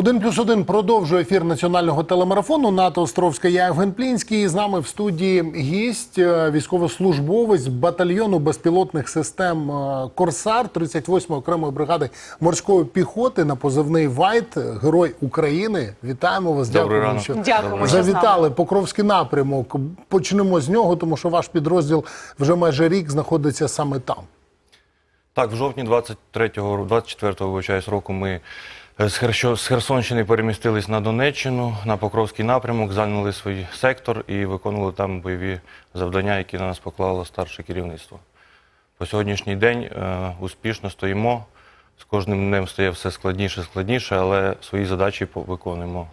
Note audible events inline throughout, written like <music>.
Один плюс один продовжує ефір національного телемарафону НАТО Островська. Я Євген Плінський. З нами в студії гість, е, військовослужбовець батальйону безпілотних систем е, Корсар 38-ї окремої бригади морської піхоти на позивний Вайт, герой України. Вітаємо вас. Добрий Дякую, ранок. що Дякуємо, що нами. завітали. Покровський напрямок. Почнемо з нього, тому що ваш підрозділ вже майже рік знаходиться саме там. Так, в жовтні 23-го, 24-го вибачаюсь, року ми з, Херсонщини перемістились на Донеччину, на Покровський напрямок, зайняли свій сектор і виконували там бойові завдання, які на нас поклало старше керівництво. По сьогоднішній день е, успішно стоїмо. З кожним днем стає все складніше, складніше, але свої задачі виконуємо.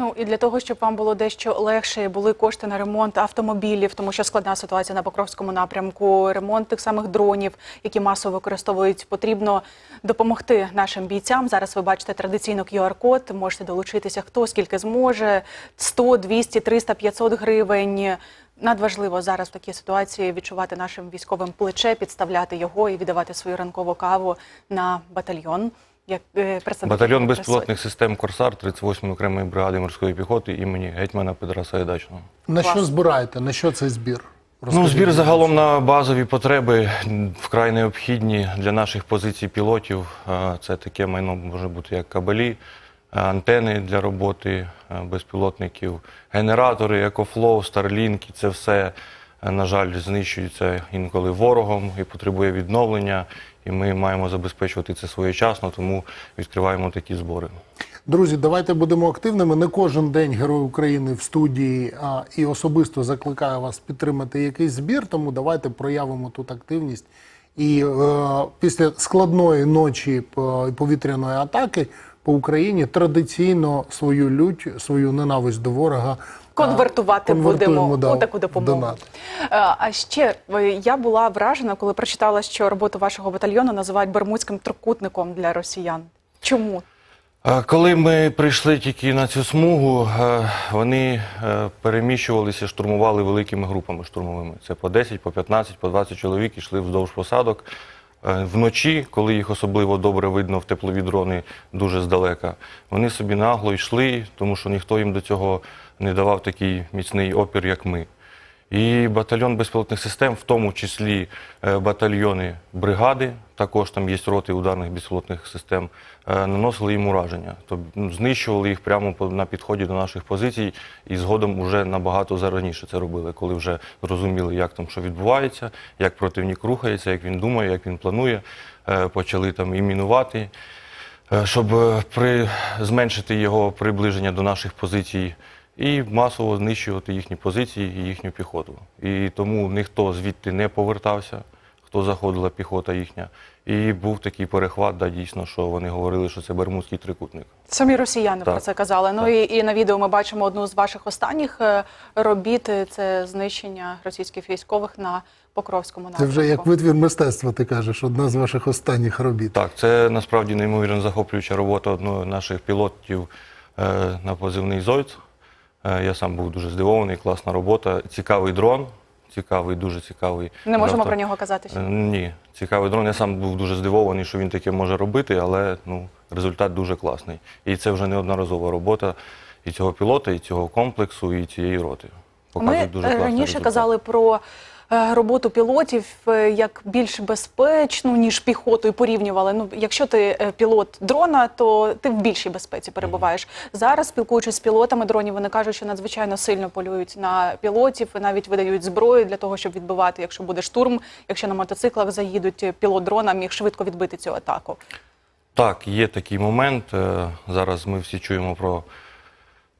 Ну і для того, щоб вам було дещо легше, були кошти на ремонт автомобілів, тому що складна ситуація на Покровському напрямку, ремонт тих самих дронів, які масово використовують, потрібно допомогти нашим бійцям. Зараз ви бачите традиційно QR-код, можете долучитися хто скільки зможе 100, 200, 300, 500 гривень. Надважливо зараз в такій ситуації відчувати нашим військовим плече, підставляти його і віддавати свою ранкову каву на батальйон. Як е, представники Батальйон безпілотних систем Корсар 38-ї окремої бригади морської піхоти імені гетьмана Петра Саєдачного. На Клас. що збираєте? На що цей збір? Ну, збір загалом на базові потреби вкрай необхідні для наших позицій пілотів. Е, Це таке майно може бути як кабелі, е, антени для роботи безпілотників, генератори, екофлоу, старлінки. Це все, на жаль, знищується інколи ворогом і потребує відновлення. І ми маємо забезпечувати це своєчасно, тому відкриваємо такі збори. Друзі, давайте будемо активними. Не кожен день Герой України в студії а, і особисто закликаю вас підтримати якийсь збір, тому давайте проявимо тут активність. І е, після складної ночі е, повітряної атаки по Україні традиційно свою лють, свою ненависть до ворога е, Конвертувати будемо да, у таку допомогу. донат. Е, А ще е, я була вражена, коли прочитала, що роботу вашого батальйону називають бермудським трикутником для росіян. Чому? Коли ми прийшли тільки на цю смугу, е, вони переміщувалися, штурмували великими групами штурмовими. Це по 10, по 15, по 20 чоловік йшли вздовж посадок. Вночі, коли їх особливо добре видно в теплові дрони дуже здалека, вони собі нагло йшли, тому що ніхто їм до цього не давав такий міцний опір, як ми. І батальйон безпілотних систем, в тому числі е, батальйони бригади, також там є роти ударних безпілотних систем, е, наносили їм ураження. Тобто ну, знищували їх прямо на підході до наших позицій, і згодом уже набагато зараніше це робили, коли вже зрозуміли, як там що відбувається, як противник рухається, як він думає, як він планує. Е, Почали там і мінувати. Щоб при, зменшити його приближення до наших позицій і масово знищувати їхні позиції і їхню піхоту. І тому ніхто звідти не повертався, хто заходила піхота їхня. І був такий перехват, да, дійсно, що вони говорили, що це Бермудський трикутник. Самі росіяни Так. про це казали. Ну і, і на відео ми бачимо одну з ваших останніх е, робіт. Це знищення російських військових на Покровському Це вже як витвір мистецтва, ти кажеш, одна з ваших останніх робіт. Так, це насправді неймовірно захоплююча робота одного з наших пілотів е, на позивний Зойц. Е, я сам був дуже здивований, класна робота. Цікавий дрон, цікавий, дуже цікавий. Не можемо Завтра- про нього казати. ще? Е, Ні, цікавий дрон. Я сам був дуже здивований, що він таке може робити, але ну, результат дуже класний. І це вже неодноразова робота і цього пілота, і цього комплексу, і цієї роти. Ми дуже е, класний раніше результат. казали про роботу пілотів е, як більш безпечну, ніж піхоту, і порівнювали. Ну, якщо ти е, пілот дрона, то ти в більшій безпеці перебуваєш. Зараз, спілкуючись з пілотами дронів, вони кажуть, що надзвичайно сильно полюють на пілотів і навіть видають зброю для того, щоб відбивати, якщо буде штурм, якщо на мотоциклах заїдуть, е, пілот дрона міг швидко відбити цю атаку. Так, є такий момент. Е, Зараз ми всі чуємо про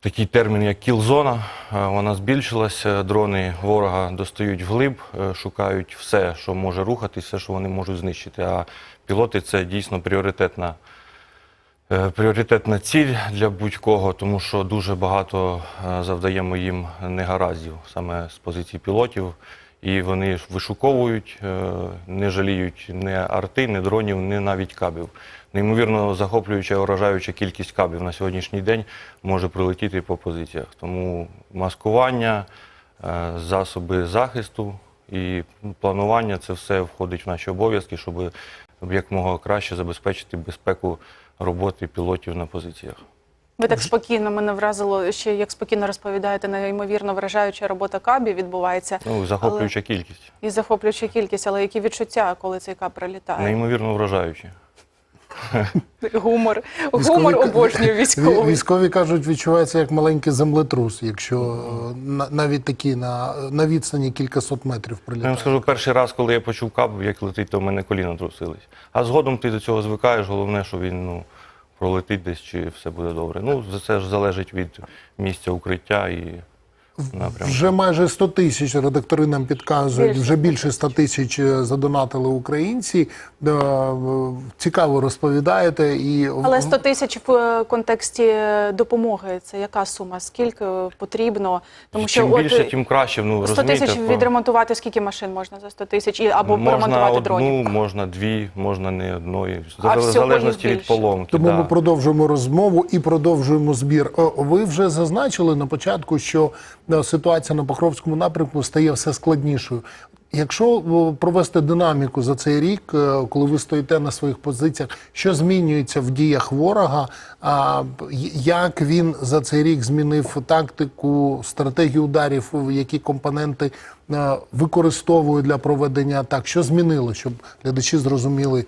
такий термін, як кілзона. Е, Вона збільшилася. Дрони ворога достають вглиб, е, шукають все, що може рухатись, все, що вони можуть знищити. А пілоти це дійсно пріоритетна. е, Пріоритетна ціль для будь-кого, тому що дуже багато завдаємо їм негараздів саме з позиції пілотів, і вони вишуковують, е, не жаліють ні арти, ні дронів, ні навіть кабів. Неймовірно захоплююча, вражаюча кількість кабів на сьогоднішній день може прилетіти по позиціях. Тому маскування, е, засоби захисту і планування це все входить в наші обов'язки, щоб якомога краще забезпечити безпеку роботи пілотів на позиціях. Ви так спокійно мене вразило, ще як спокійно розповідаєте, неймовірно вражаюча робота кабі відбувається. Ну, захоплююча кількість. І захоплююча кількість, але які відчуття, коли цей кап прилітає? Неймовірно вражаючі. <laughs> Гумор. Військові Гумор обожнює військовий. Військові кажуть, відчувається як маленький землетрус, якщо е, на- навіть такі на, на відстані кількасот метрів Я вам скажу, перший раз, коли я почув кап, як летить, то в мене коліна трусились. А згодом ти до цього звикаєш, головне, що він ну, пролетить десь чи все буде добре. Ну, це ж залежить від місця укриття і напрямку. Вже майже 100 тисяч редактори нам підказують, Більше вже більше 100 тисяч е, задонатили українці. Цікаво розповідаєте. І Але 100 тисяч в е, контексті допомоги це яка сума? Скільки потрібно? Тому що Чим от більше, тим краще. Ну, 100 тисяч по- відремонтувати скільки машин можна за 100 тисяч і або можна поремонтувати одну, дронів? можна дві, можна не одної. А В залежності від поломки. Тому да. ми продовжуємо розмову і продовжуємо збір. Ви вже зазначили на початку, що ситуація на Покровському напрямку стає все складнішою. Якщо провести динаміку за цей рік, е, коли ви стоїте на своїх позиціях, що змінюється в діях ворога? А як він за цей рік змінив тактику, стратегію ударів, які компоненти е, використовує для проведення атак? Що змінило, щоб глядачі зрозуміли?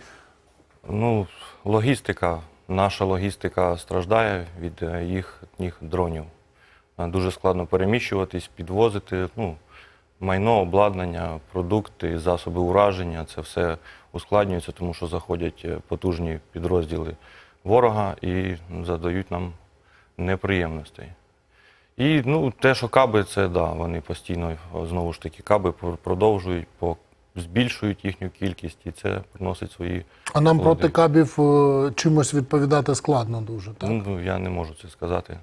Ну, логістика, наша логістика страждає від е, їх, їх дронів. Е, Дуже складно переміщуватись, підвозити. Ну, майно, обладнання, продукти, засоби ураження це все ускладнюється, тому що заходять е, потужні підрозділи ворога і задають нам неприємностей. І ну, те, що каби, це да, вони постійно знову ж таки каби продовжують, по- збільшують їхню кількість, і це приносить свої. А нам проти кабів е, чимось відповідати складно дуже. Так? Ну, я не можу це сказати.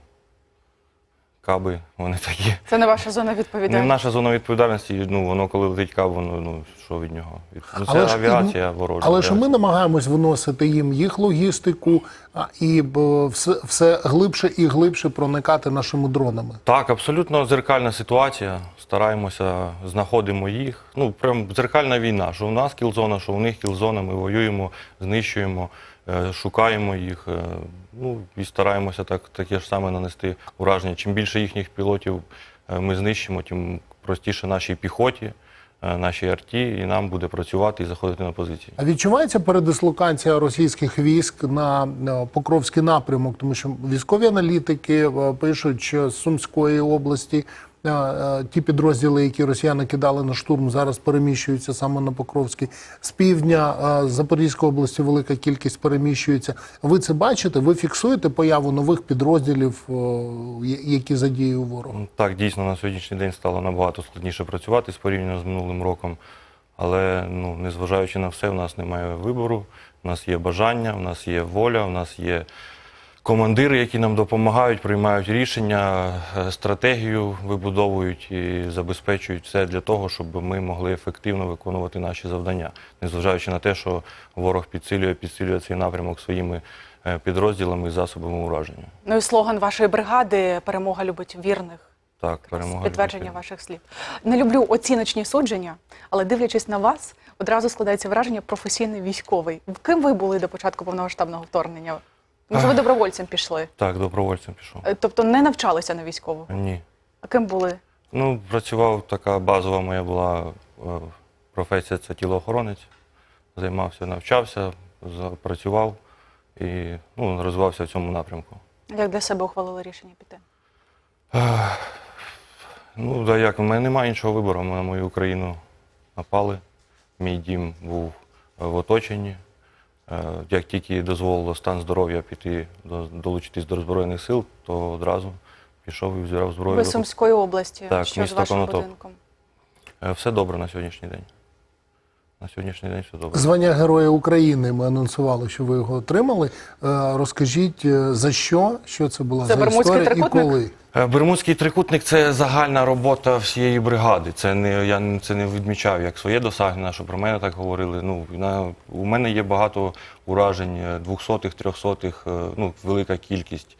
Каби, вони такі. Це не ваша зона Не наша зона відповідальності, ну воно коли летить каб, воно ну що від нього? Від- Ну, це Але ж і- авіація ворожа. Але ж ми намагаємось виносити їм їх логістику а, і б, все, все глибше і глибше проникати нашими дронами. Так, абсолютно дзеркальна ситуація. Стараємося, знаходимо їх. Ну, прям дзеркальна війна. Що в нас кілзона, що у них кілзона. Ми воюємо, знищуємо, шукаємо їх. е, Ну і стараємося так, таке ж саме нанести ураження. Чим більше їхніх пілотів е, ми знищимо, тим простіше нашій піхоті, е, нашій арті, і нам буде працювати і заходити на позиції. А відчувається передислокація російських військ на е, Покровський напрямок, тому що військові аналітики е, пишуть, що з Сумської області е, е, ті підрозділи, які росіяни кидали на штурм, зараз переміщуються саме на Покровський. З півдня е, Запорізької області велика кількість переміщується. Ви це бачите? Ви фіксуєте появу нових підрозділів, е, які задіює ворог? Так, дійсно, на сьогоднішній день стало набагато складніше працювати з порівняно з минулим роком. Але ну, незважаючи на все, в нас немає вибору, в нас є бажання, в нас є воля, в нас є командири, які нам допомагають, приймають рішення, е, стратегію вибудовують і забезпечують все для того, щоб ми могли ефективно виконувати наші завдання, незважаючи на те, що ворог підсилює, підсилює цей напрямок своїми е, підрозділами і засобами ураження. Ну і слоган вашої бригади перемога любить вірних. Так, перемога. Підтвердження любить. ваших слів. Не люблю оціночні судження, але дивлячись на вас, одразу складається враження професійний військовий. Ким ви були до початку повномасштабного вторгнення? Може, ви добровольцем пішли? Так, добровольцем пішов. Е, Тобто не навчалися на військову? Ні. А ким були? Ну, працював така базова моя була е, професія це тілоохоронець. Займався, навчався, працював і ну, розвивався в цьому напрямку. Як для себе ухвалили рішення піти? Ну, да як, в мене немає іншого вибору. На мою Україну напали. Мій дім був е, в оточенні. Е, Як тільки дозволило стан здоров'я піти до- долучитись до Збройних сил, то одразу пішов і взяв зброю. Ви Сумської області. Так, що з вашим будинком? Е, Все добре на сьогоднішній день. На сьогоднішній день все добре. Звання Героя України ми анонсували, що ви його отримали. Е, Розкажіть е, за що, що це була Це за історія і коли. Е, Бермудський трикутник це загальна робота всієї бригади. Це не я не- це не відмічав як своє досягнення, що про мене так говорили. Ну на у мене є багато уражень двохсотих, трьохсотих, ну велика кількість.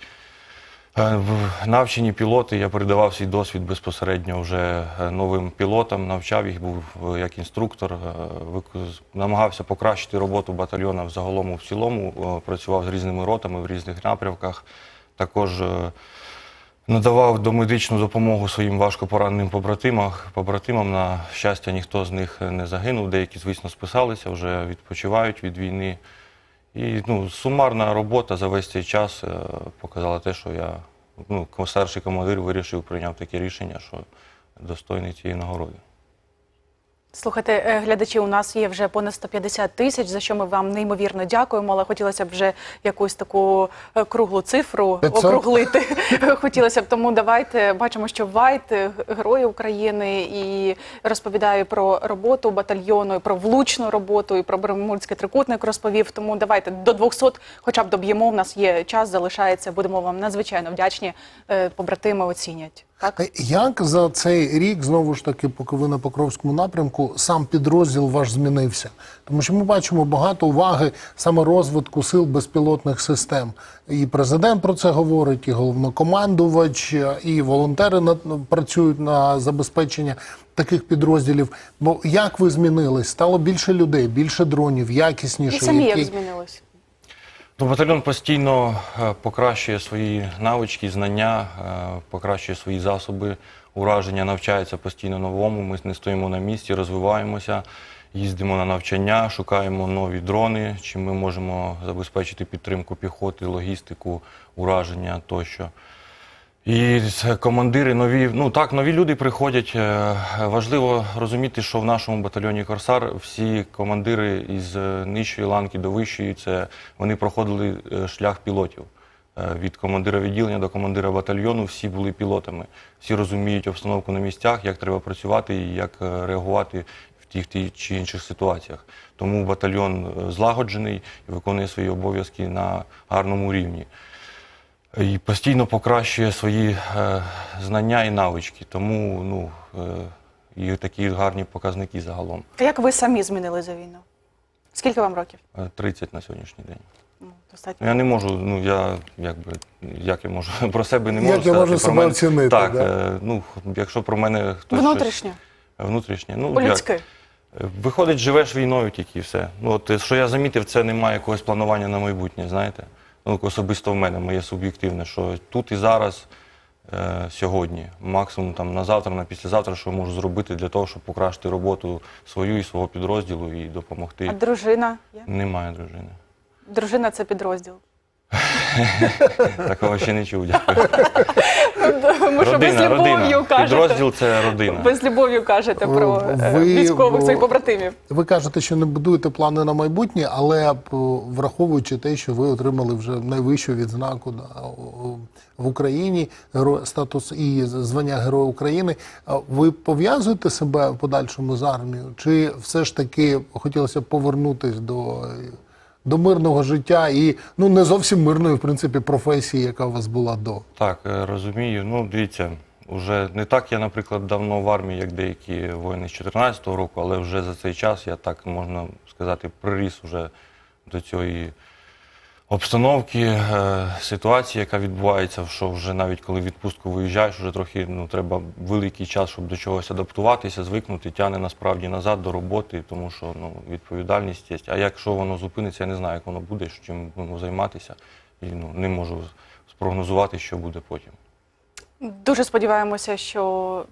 Е, в- Навчені пілоти, я передавав свій досвід безпосередньо вже е, новим пілотам, навчав їх, був е, як інструктор, намагався покращити роботу батальйона взагалом в цілому, працював з різними ротами в різних напрямках. також надавав домедичну допомогу своїм важкопораненим. Побратимам, на щастя, ніхто з них не загинув. Деякі, звісно, списалися, вже відпочивають від війни. І ну, сумарна робота за весь цей час е, показала те, що я, ну, старший командир, вирішив, прийняв таке рішення, що достойний цієї нагороди. Слухайте, е, глядачі, у нас є вже понад 150 тисяч, за що ми вам неймовірно дякуємо. Але хотілося б вже якусь таку е, круглу цифру 500? округлити. <laughs> Хотілося б тому давайте бачимо, що Вайт е, герої України і розповідає про роботу батальйону, і про влучну роботу, і про Бермудський трикутник розповів. Тому давайте до 200 хоча б доб'ємо. У нас є час, залишається. Будемо вам надзвичайно вдячні. Побратими оцінять. Так Е, Як за цей рік, знову ж таки, поки ви на Покровському напрямку, сам підрозділ ваш змінився? Тому що ми бачимо багато уваги саме розвитку сил безпілотних систем. І президент про це говорить, і головнокомандувач, е, і волонтери над- працюють на забезпечення таких підрозділів. Бо як ви змінились? Стало більше людей, більше дронів, якісніше. і самі як які- змінилось. Ну, батальйон постійно е, покращує свої навички, знання, е, покращує свої засоби ураження, навчається постійно новому. Ми не стоїмо на місці, розвиваємося, їздимо на навчання, шукаємо нові дрони, чим ми можемо забезпечити підтримку піхоти, логістику, ураження тощо. І командири нові, ну так, нові люди приходять. Е, Важливо розуміти, що в нашому батальйоні Корсар всі командири із е, нижчої ланки до вищої, це вони проходили е, шлях пілотів. Від командира відділення до командира батальйону всі були пілотами. Всі розуміють обстановку на місцях, як треба працювати і як реагувати в тих чи інших ситуаціях. Тому батальйон злагоджений і виконує свої обов'язки на гарному рівні і постійно покращує свої е, знання і навички. Тому ну, е, і такі гарні показники загалом. А Як ви самі змінили за війну? Скільки вам років? Е, 30 на сьогоднішній день. Ну, достатньо. Я не можу, ну я якби як я можу <laughs> про себе не Як можу я сказати. можу про себе мене, оцінити, Так, да? е, ну якщо про мене хтось Внутрішньо, щось, внутрішнє, ну як? по-людськи. Е, Виходить, живеш війною тільки і все. Ну, от, е, що я замітив, це немає якогось планування на майбутнє, знаєте. Ну, особисто в мене, моє суб'єктивне, що тут і зараз, е, сьогодні, максимум там, на завтра, на післязавтра, що можу зробити для того, щоб покращити роботу свою і свого підрозділу і допомогти. А дружина є? Немає дружини. Дружина це підрозділ. <laughs> Такого ще не чув. Дякую. <laughs> <laughs> Тому що ви з родина, любов'ю родина. кажете. Підрозділ це родина. Ви з любов'ю кажете про е, Ви- військових своїх побратимів. Ви кажете, що не будуєте плани на майбутнє, але п- враховуючи те, що ви отримали вже найвищу відзнаку да, о- в Україні, геро- статус і звання Героя України, а ви пов'язуєте себе в подальшому з армією? Чи все ж таки хотілося б повернутися до, до мирного життя і ну не зовсім мирної, в принципі, професії, яка у вас була до? Так, е, розумію. Ну, дивіться, вже не так я, наприклад, давно в армії, як деякі воїни з 14-го року, але вже за цей час я так можна сказати, приріс уже до цієї обстановки, е, ситуації, яка відбувається, що вже навіть коли в відпустку виїжджаєш, вже трохи ну, треба великий час, щоб до чогось адаптуватися, звикнути, тягне насправді назад до роботи, тому що ну, відповідальність є. А якщо воно зупиниться, я не знаю, як воно буде, чим будемо займатися, і ну, не можу спрогнозувати, що буде потім. Дуже сподіваємося, що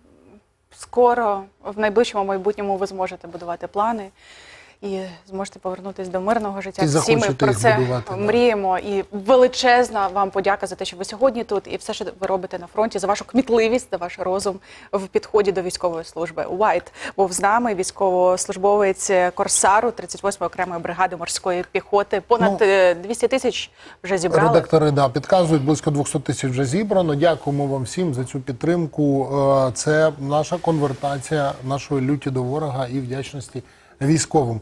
скоро, в найближчому майбутньому, ви зможете будувати плани. І зможете повернутися до мирного життя. І Всі ми про це будувати, да. мріємо. І величезна вам подяка за те, що ви сьогодні тут, і все, що ви робите на фронті, за вашу кмітливість, за ваш розум в підході до військової служби. Уайт був з нами, військовослужбовець Корсару, 38-ї окремої бригади морської піхоти. Понад Ну, е, 200 тисяч вже зібрали. Редактори да, підказують, близько 200 тисяч вже зібрано. Дякуємо вам всім за цю підтримку. Е, Це наша конвертація нашої люті до ворога і вдячності військовим.